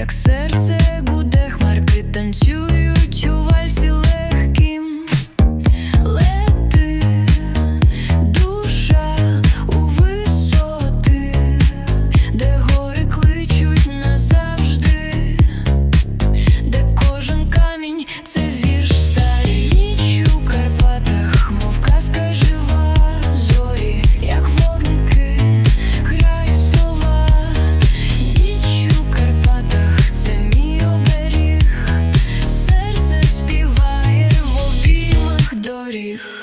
як серце. доріг.